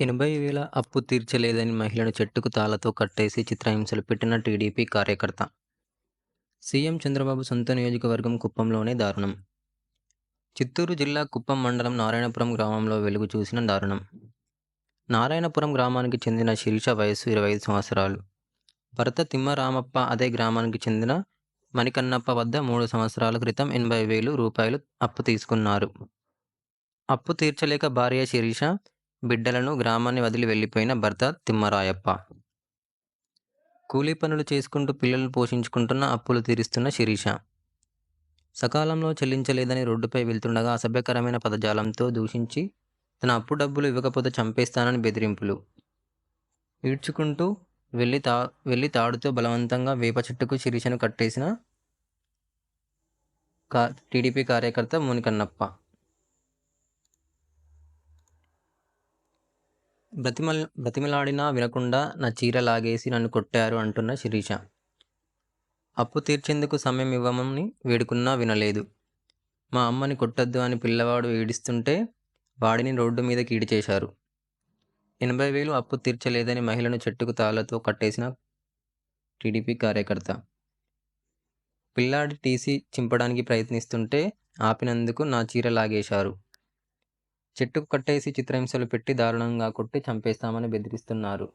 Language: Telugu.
ఎనభై వేల అప్పు తీర్చలేదని మహిళను చెట్టుకు తాళతో కట్టేసి చిత్రహింసలు పెట్టిన టీడీపీ కార్యకర్త. సీఎం చంద్రబాబు సొంత నియోజకవర్గం కుప్పంలోనే దారుణం. చిత్తూరు జిల్లా కుప్పం మండలం నారాయణపురం గ్రామంలో వెలుగు చూసిన దారుణం. నారాయణపురం గ్రామానికి చెందిన శిరీష వయస్సు ఇరవై ఐదు సంవత్సరాలు. భర్త తిమ్మరామప్ప అదే గ్రామానికి చెందిన మణికన్నప్ప వద్ద మూడు సంవత్సరాల క్రితం ఎనభై వేలు రూపాయలు అప్పు తీసుకున్నారు. అప్పు తీర్చలేక భార్య శిరీష బిడ్డలను గ్రామాన్ని వదిలి వెళ్ళిపోయిన భర్త తిమ్మరాయప్ప. కూలీ పనులు చేసుకుంటూ పిల్లలను పోషించుకుంటున్న అప్పులు తీరుస్తున్న శిరీష. సకాలంలో చెల్లించలేదని రోడ్డుపై వెళ్తుండగా అసభ్యకరమైన పదజాలంతో దూషించి తన అప్పు డబ్బులు ఇవ్వకపోతే చంపేస్తానని బెదిరింపులు. ఈడ్చుకుంటూ వెళ్ళి తా వెళ్ళి తాడుతో బలవంతంగా వేప చెట్టుకు శిరీషను కట్టేసిన కా టీడీపీ కార్యకర్త మునికన్నప్ప. బ్రతిమల్ బ్రతిమలాడినా వినకుండా నా చీర లాగేసి నన్ను కొట్టారు అంటున్న శిరీష. అప్పు తీర్చేందుకు సమయం ఇవ్వమని వేడుకున్నా వినలేదు. మా అమ్మని కొట్టద్దు అని పిల్లవాడు ఏడుస్తుంటే వాడిని రోడ్డు మీద కీడి చేశారు. ఎనభై వేలు అప్పు తీర్చలేదని మహిళను చెట్టుకు తాళ్ళతో కట్టేసిన టీడీపీ కార్యకర్త. పిల్లాడి టీసీ చింపడానికి ప్రయత్నిస్తుంటే ఆపినందుకు నా చీర లాగేశారు. చెట్టుకు కట్టేసి చిత్రహింసలు పెట్టి దారుణంగా కొట్టి చంపేస్తామని బెదిరిస్తున్నారు